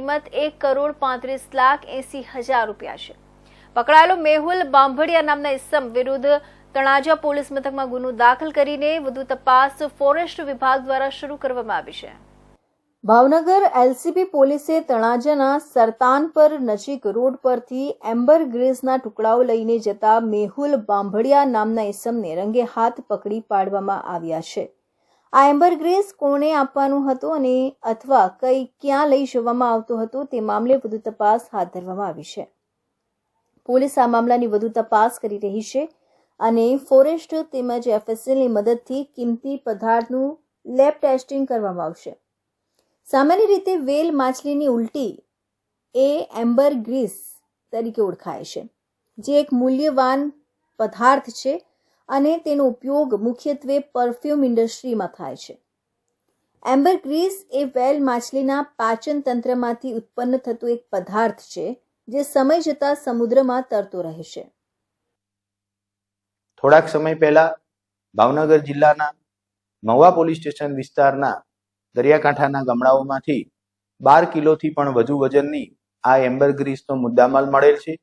કિંમત એક કરોડ પાંત્રીસ લાખ એસી હજાર રૂપિયા છે. પકડાયેલો મેહુલ બાંભડિયા નામના ઇસમ વિરુદ્ધ તણાજા પોલીસ મથકમાં ગુનો દાખલ કરીને વધુ તપાસ ફોરેસ્ટ વિભાગ દ્વારા શરૂ કરવામાં આવી છે. ભાવનગર એલસીબી પોલીસે તણાજાના સરતાનપર નજીક રોડ પરથી એમ્બર ગ્રીઝના ટુકડાઓ લઈને જતા મેહુલ બાંભડિયા નામના ઇસમને રંગે હાથ પકડી પાડવામાં આવ્યા છે. આ એમ્બર ગ્રીસ કોણે આપવાનું હતું અને અથવા કઈ ક્યાં લઈ જવામાં આવતું હતું તે મામલે વધુ તપાસ હાથ ધરવામાં આવી છે. પોલીસ આ મામલાની વધુ તપાસ કરી રહી છે અને ફોરેસ્ટ તેમજ એફએસએલની મદદથી કિંમતી પદાર્થનું લેબ ટેસ્ટિંગ કરવામાં આવશે. સામાન્ય રીતે વેલ માછલીની ઉલટી એ એમ્બર ગ્રીસ તરીકે ઓળખાય છે, જે એક મૂલ્યવાન પદાર્થ છે અને તેનો ઉપયોગ મુખ્યત્વે પરફ્યુમ ઇન્ડસ્ટ્રીમાં થાય છે. એમ્બર ગ્રીસ એ વેલ માછલીના પાચન તંત્રમાંથી ઉત્પન્ન થતું એક પદાર્થ છે, જે સમય જતાં સમુદ્રમાં તરતો રહે છે. થોડાક સમય પહેલા ભાવનગર જિલ્લાના મહુવા પોલીસ સ્ટેશન વિસ્તારના દરિયાકાંઠાના ગામડાઓમાંથી બાર કિલોથી પણ વધુ વજનની આ એમ્બર ગ્રીસનો મુદ્દામાલ મળેલ છે,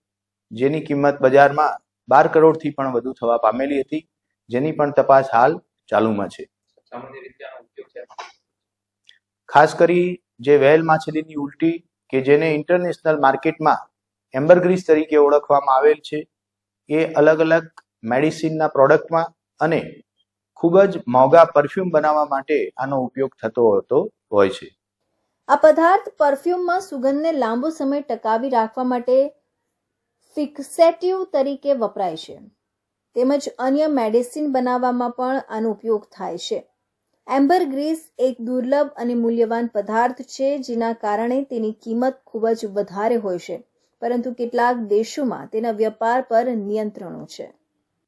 જેની કિંમત બજારમાં બાર કરોડથી પણ વધુ થવા પામેલી હતી જેની પણ તપાસ હાલ ચાલુમાં છે. ખાસ કરી જે વેલ માછલીની ઉલટી કે જેને ઇન્ટરનેશનલ માર્કેટમાં એમ્બરગ્રીસ તરીકે ઓળખવામાં આવેલ છે એ અલગ અલગ મેડિસિનના પ્રોડક્ટમાં અને ખૂબ જ મોંઘા પરફ્યુમ બનાવવા માટે આનો ઉપયોગ થતો હતો હોય છે. આ પદાર્થ પરફ્યુમમાં સુગંધને લાંબો સમય ટકાવી રાખવા માટે ફિક્સેટિવ તરીકે વપરાય છે. તેમજ અન્ય મેડિસિન બનાવવામાં પણ આનો ઉપયોગ થાય છે. એમ્બર ગ્રીસ એક દુર્લભ અને મૂલ્યવાન પદાર્થ છે, જેના કારણે તેની કિંમત ખૂબ જ વધારે હોય છે, પરંતુ કેટલાક દેશોમાં તેના વેપાર પર નિયંત્રણો છે.